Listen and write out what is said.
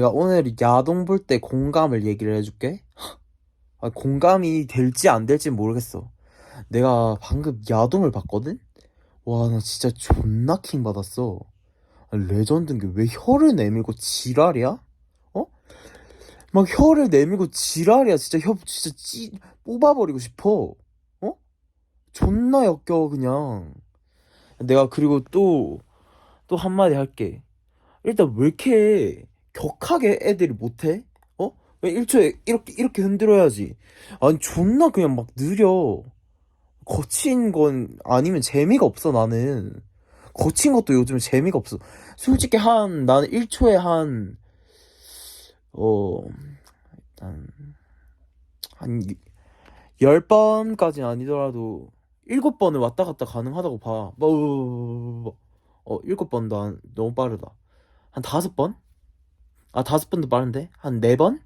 내가 오늘 야동 볼 때 공감을 얘기를 해줄게. 아, 공감이 될지 안 될지 모르겠어. 내가 방금 야동을 봤거든? 와, 나 진짜 존나 킹 받았어. 아, 레전드인 게 왜 혀를 내밀고 지랄이야? 어? 막 혀를 내밀고 지랄이야. 진짜 혀 진짜 찌 뽑아버리고 싶어. 어? 존나 역겨워 그냥. 내가 그리고 또 또 한마디 할게. 일단 왜 이렇게 격하게 애들이 못해? 어? 왜 1초에 이렇게 이렇게 흔들어야지. 아니 존나 그냥 막 느려. 거친 건 아니면 재미가 없어 나는. 거친 것도 요즘 재미가 없어. 솔직히 한 나는 1초에 한 어, 일단 한 10번까지는 아니더라도 7번을 왔다 갔다 가능하다고 봐. 뭐, 뭐, 어, 7번도 안, 너무 빠르다. 한 5번? 아, 5번도 빠른데? 한 4번?